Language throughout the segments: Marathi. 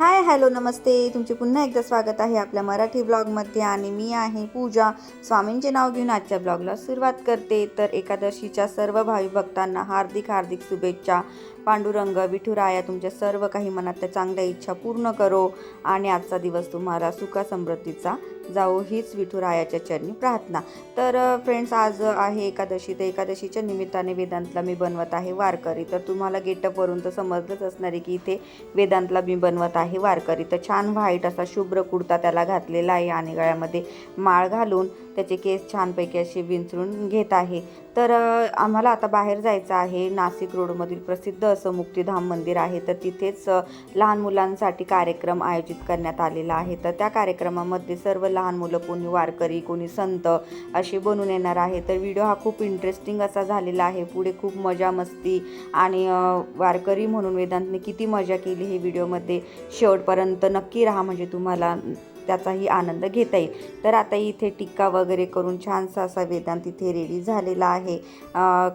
हाय हॅलो नमस्ते. तुमचे पुन्हा एकदा स्वागत आहे आपल्या मराठी ब्लॉगमध्ये आणि मी आहे पूजा. स्वामींचे नाव घेऊन आजच्या ब्लॉगला सुरुवात करते. तर एकादशीच्या सर्व भावी भक्तांना हार्दिक हार्दिक शुभेच्छा. पांडुरंग विठुराया तुमच्या सर्व काही मनातल्या चांगल्या इच्छा पूर्ण करो आणि आजचा दिवस तुम्हाला सुखा समृद्धीचा जाओ हीच विठुरायाच्या चरणी प्रार्थना. तर फ्रेंड्स आज आहे एकादशी. तर एकादशीच्या निमित्ताने वेदांतला मी बनवत आहे वारकरी. तर तुम्हाला गेटअपवरून तर समजलंच असणार आहे की इथे वेदांतला मी बनवत आहे वारकरी. तर छान व्हाईट असा शुभ्र कुर्ता त्याला घातलेला आहे आणि गळ्यामध्ये माळ घालून त्याचे केस छानपैकी असे विंचरून घेत आहे. तर आम्हाला आता बाहेर जायचं आहे. नाशिक रोडमधील प्रसिद्ध असं मुक्तिधाम मंदिर आहे. तर तिथेच लहान मुलांसाठी कार्यक्रम आयोजित करण्यात आलेला आहे. तर त्या कार्यक्रमामध्ये सर्व लहान मुलं कोणी वारकरी कोणी संत असे बनून येणार आहे. तर व्हिडिओ हा खूप इंटरेस्टिंग असा झालेला आहे. पुढे खूप मजा मस्ती आणि वारकरी म्हणून वेदांतने किती मजा केली हे व्हिडिओमध्ये. शेवटपर्यंत नक्की राहा म्हणजे तुम्हाला त्याचाही आनंद घेता येईल. तर आता इथे टिक्का वगैरे करून छानसा असा वेदांत इथे रेडी झालेला आहे.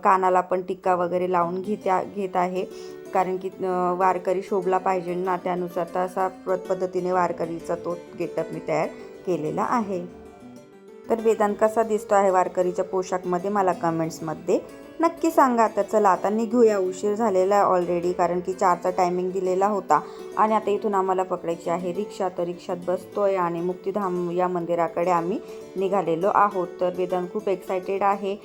कानाला पण टिक्का वगैरे लावून घेत्या घेत आहे. कारण की वारकरी शोभला पाहिजे ना त्यानुसार तर असा पद्धतीने वारकरीचा तो गेटअप मी तयार केलेला आहे. तर वेदांत कसा दिसतो आहे वारकरीच्या पोशाखमध्ये मला कमेंट्समध्ये नक्की सांगा. तर चला आता निघूया. उशीर झालेला आहे ऑलरेडी कारण की चारचा टायमिंग दिलेला होता. आणि आता इथून आम्हाला पकडायची आहे रिक्षा. तर रिक्षात बसतोय आणि मुक्तिधाम या मंदिराकडे आम्ही निघालेलो आहोत. तर वेदांत खूप एक्सायटेड आहे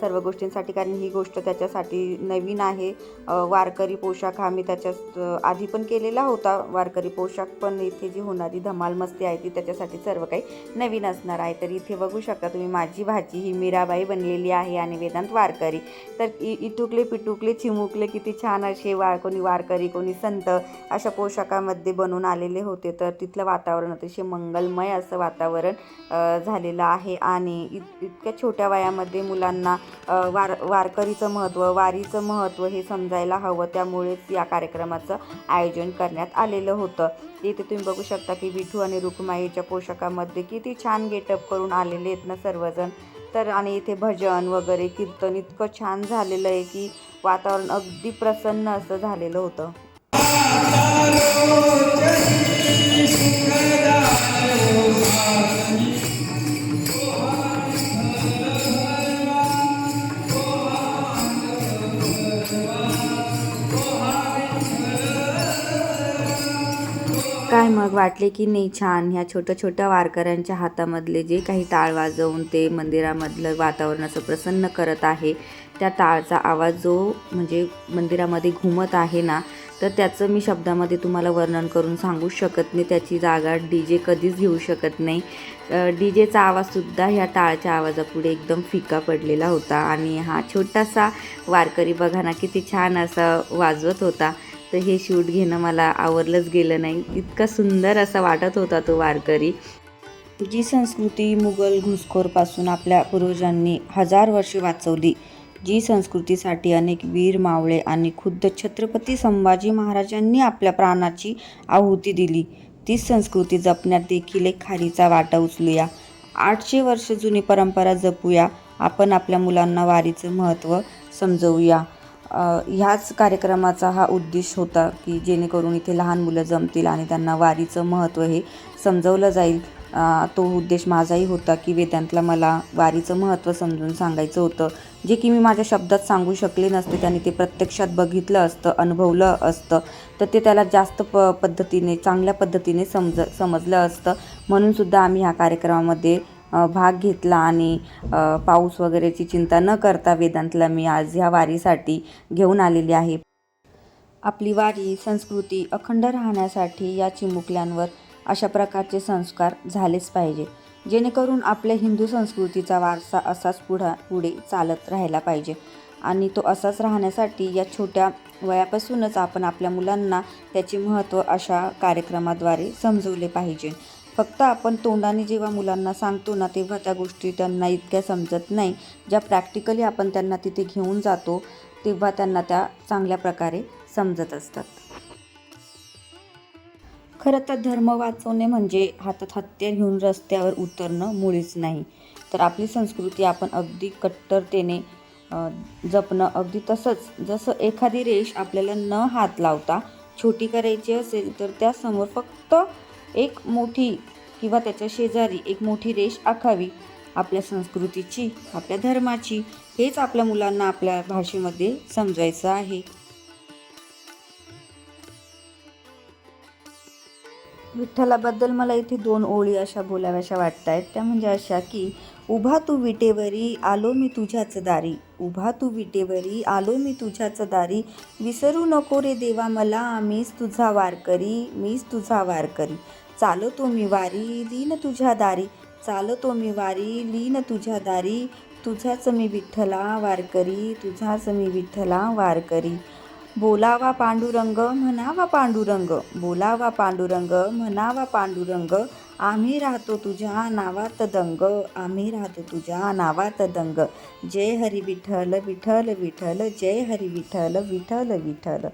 सर्व गोष्टींसाठी. कारण ही गोष्ट त्याच्यासाठी नवीन आहे. वारकरी पोशाख आम्ही त्याच्यात आधी पण केलेला होता. वारकरी पोशाख पण इथे जी होणारी धमाल मस्ती आहे ती त्याच्यासाठी सर्व काही नवीन असणार आहे. तर इथे बघू शकता तुम्ही माझी भाजी ही मीराबाई बनलेली आहे आणि वेदांत वारकरी. तर इ इटुकले पिटुकले चिमुकले किती छान असे वार कोणी वारकरी कोणी संत अशा पोशाखामध्ये बनून आलेले होते. तर तिथलं वातावरण अतिशय मंगलमय असं वातावरण झालेलं आहे. आणि इत इतक्या छोट्या वयामध्ये मुलांना वार वारकरीचं महत्त्व वारीचं महत्त्व हे समजायला हवं. त्यामुळेच या कार्यक्रमाचं आयोजन करण्यात आलेलं होतं. इथे तुम्ही बघू शकता की विठू आणि रुक्माईच्या पोशाखामध्ये किती छान गेटअप करून आलेले आहेत ना सर्वजण. तर आणि इथे भजन वगैरे कीर्तन इतकं छान झालेलं आहे की वातावरण अगदी प्रसन्न असं झालेलं होतं. काय मग वाटले की नाही छान? ह्या छोट्या छोट्या वारकऱ्यांच्या हातामधले जे काही टाळ वाजवून ते मंदिरामधलं वातावरणाचं प्रसन्न करत आहे त्या टाळचा आवाज जो म्हणजे मंदिरामध्ये घुमत आहे ना तर त्याचं मी शब्दामध्ये तुम्हाला वर्णन करून सांगू शकत नाही. त्याची जागा डी जे कधीच घेऊ शकत नाही. डी जेचा आवाजसुद्धा ह्या टाळच्या आवाजापुढे एकदम फिका पडलेला होता आणि हा छोटासा वारकरी बघा ना किती छान असा वाजवत होता. तर हे शूट घेणं मला आवडलंच गेलं नाही. इतका सुंदर असा वाटत होता तो वारकरी. जी संस्कृती मुघल घुसखोरपासून आपल्या पूर्वजांनी हजार वर्षे वाचवली जी संस्कृतीसाठी अनेक वीर मावळे आणि खुद्द छत्रपती संभाजी महाराजांनी आपल्या प्राणाची आहुती दिली तीच संस्कृती जपण्यात देखील एक खारीचा वाटा उचलूया. आठशे वर्ष जुनी परंपरा जपूया आपण आपल्या मुलांना वारीचं महत्त्व समजवूया. ह्याच कार्यक्रमाचा हा उद्देश होता की जेणेकरून इथे लहान मुलं जमतील आणि त्यांना वारीचं महत्त्व हे समजवलं जाईल. तो उद्देश माझाही होता की वेदांतला मला वारीचं महत्त्व समजून सांगायचं होतं. जे की मी माझ्या शब्दात सांगू शकले नसते त्याने ते प्रत्यक्षात बघितलं असतं अनुभवलं असतं तर ते त्याला जास्त प पद्धतीने चांगल्या पद्धतीने समज समजलं असतं. म्हणूनसुद्धा आम्ही ह्या कार्यक्रमामध्ये भाग घेतला आणि पाऊस वगैरेची चिंता न करता वेदांतला मी आज ह्या वारीसाठी घेऊन आलेली आहे. आपली वारी संस्कृती अखंड राहण्यासाठी या चिमुकल्यांवर अशा प्रकारचे संस्कार झालेच पाहिजे. जेणेकरून आपल्या हिंदू संस्कृतीचा वारसा असाच पुढा पुढे चालत राहायला पाहिजे. आणि तो असाच राहण्यासाठी या छोट्या वयापासूनच आपण आपल्या मुलांना त्याचे महत्त्व अशा कार्यक्रमाद्वारे समजवले पाहिजे. फक्त आपण तोंडाने जेव्हा मुलांना सांगतो ना तेव्हा त्या गोष्टी त्यांना इतक्या समजत नाही. ज्या प्रॅक्टिकली आपण त्यांना तिथे घेऊन जातो तेव्हा त्यांना त्या चांगल्या प्रकारे समजत असतात. खरं तर धर्म वाचवणे म्हणजे हातात हत्यार घेऊन रस्त्यावर उतरणं मुळीच नाही. तर आपली संस्कृती आपण अगदी कट्टरतेने जपणं अगदी तसंच. जसं एखादी रेष आपल्याला न हात लावता छोटी करायची असेल तर त्यासमोर फक्त एक मोठी किंवा त्याच्या शेजारी एक मोठी रेष आखावी आपल्या संस्कृतीची आपल्या धर्माची हेच आपल्या मुलांना आपल्या भाषेमध्ये समजायचं आहे. विठ्ठलाबद्दल मला इथे दोन ओळी अशा बोलाव्याशा वाटत आहेत त्या म्हणजे अशा की उभा तू विटेवरी आलो मी तुझ्याच दारी. उभा तू विटेवरी आलो मी तुझ्याच दारी. विसरू नको रे देवा मला मीच तुझा वारकरी मीच तुझा वारकरी तो मी वारी लीन तुझ्या दारी. चालो तो मी वारी लीन तुझ्या दारी. तुझाच मी विठ्ठला वारकरी तुझाच मी विठ्ठला वारकरी बोलावा पांडुरंग म्हणावा पांडुरंग. बोलावा पांडुरंग म्हणावा पांडुरंग. आम्ही राहतो तुझ्या नावात दंग. आम्ही राहतो तुझ्या नावात दंग. जय हरी विठ्ठल विठ्ठल विठ्ठल. जय हरी विठ्ठल विठ्ठल विठ्ठल.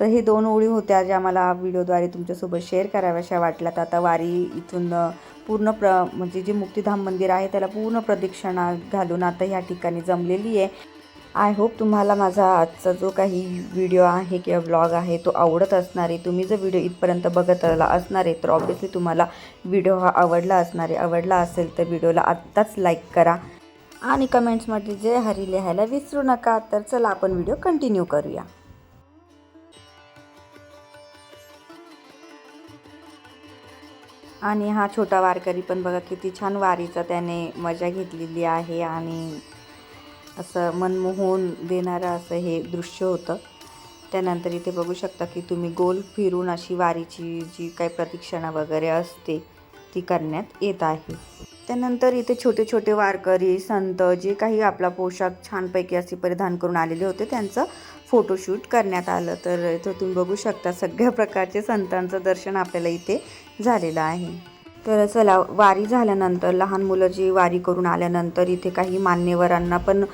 तर हे दोन ओळी होत्या ज्या मला व्हिडिओद्वारे तुमच्यासोबत शेअर कराव्याशा वाटल्यात. आता वारी इथून पूर्ण प्र म्हणजे जे मुक्तिधाम मंदिर आहे त्याला पूर्ण प्रदक्षिणा घालून आता ह्या ठिकाणी जमलेली आहे. आय होप तुम्हाला माझा आजचा जो काही व्हिडिओ आहे किंवा ब्लॉग आहे तो आवडत असणार आहे. तुम्ही जर व्हिडिओ इथपर्यंत बघत आला असणार आहे तर ऑब्विसली तुम्हाला व्हिडिओ हा आवडला असणार आहे. आवडला असेल तर व्हिडिओला आत्ताच लाईक करा. आणि कमेंट्समध्ये जय हरी लिहायला विसरू नका तर चला आपण व्हिडिओ कंटिन्यू करूया. आणि हा छोटा वारकरी पण बघा किती छान वारीचा त्याने मजा घेतलेली आहे आणि असं मनमोहून देणारं असं हे दृश्य होतं. त्यानंतर इथे बघू शकता की तुम्ही गोल फिरून अशी वारीची जी काही प्रतीक्षणा वगैरे असते ती करण्यात येत आहे. त्यानंतर इथे छोटे छोटे वारकरी संत जे काही आपला पोशाख छानपैकी असे परिधान करून आलेले होते त्यांचं फोटोशूट करण्यात आलं. तर इथं तुम्ही बघू शकता सगळ्या प्रकारचे संतांचं दर्शन आपल्याला इथे झालेलं आहे. तर चला वारी झाल्यानंतर लहान मुलं जी वारी करून आल्यानंतर इथे काही मान्यवरांना पण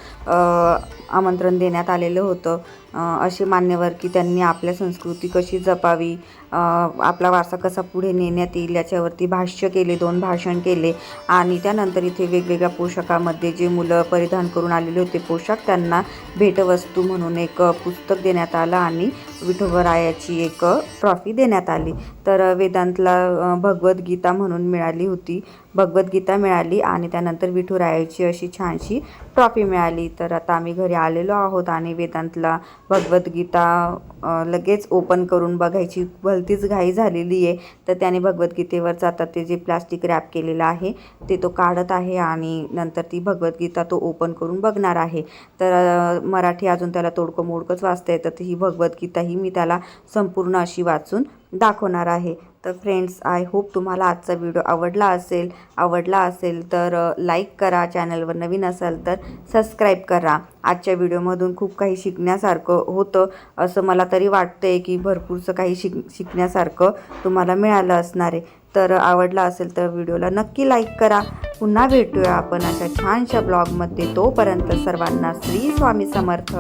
आमंत्रण देण्यात आलेलं होतं. असे मान्यवर की त्यांनी आपल्या संस्कृती कशी जपावी आपला वारसा कसा पुढे नेण्यात येईल याच्यावरती भाष्य केले दोन भाषण केले. आणि त्यानंतर इथे वेगवेगळ्या पोशाखामध्ये जे मुलं परिधान करून आलेले होते पोशाख त्यांना भेटवस्तू म्हणून एक पुस्तक देण्यात आलं आणि विठोबरायाची एक ट्रॉफी देण्यात आली. तर वेदांतला भगवद्गीता म्हणून मिळाली होती. भगवद्गीता मिळाली आणि त्यानंतर विठुरायाची अशी छानशी ट्रॉफी मिळाली. तर आता आम्ही घरी आलेलो आहोत आणि वेदांतला भगवद्गीता लगेच ओपन करून बघायची. भलतीच घाई झालेली आहे. तर त्याने भगवद्गीतेवरचं आता ते जे प्लास्टिक रॅप केलेलं आहे ते तो काढत आहे आणि नंतर ती भगवद्गीता तो ओपन करून बघणार आहे. तर मराठी अजून त्याला तोडकं मोडकंच वाचता येतं. तर ही भगवद्गीता ही मी त्याला संपूर्ण अशी वाचून दाखवणार आहे. तर फ्रेंड्स आय होप तुम्हाला आजचा व्हिडिओ आवडला असेल. आवडला असेल तर लाईक करा. चॅनलवर नवीन असाल तर सबस्क्राईब करा. आजच्या व्हिडिओमधून खूप काही शिकण्यासारखं होतं. असं मला तरी वाटतं आहे की भरपूरचं काही शिक शिकण्यासारखं तुम्हाला मिळालं असणार आहे. तर आवडला असेल तर व्हिडिओला नक्की लाईक करा. पुन्हा भेटूया आपण अशा छानशा ब्लॉगमध्ये तोपर्यंत सर्वांना श्री स्वामी समर्थ.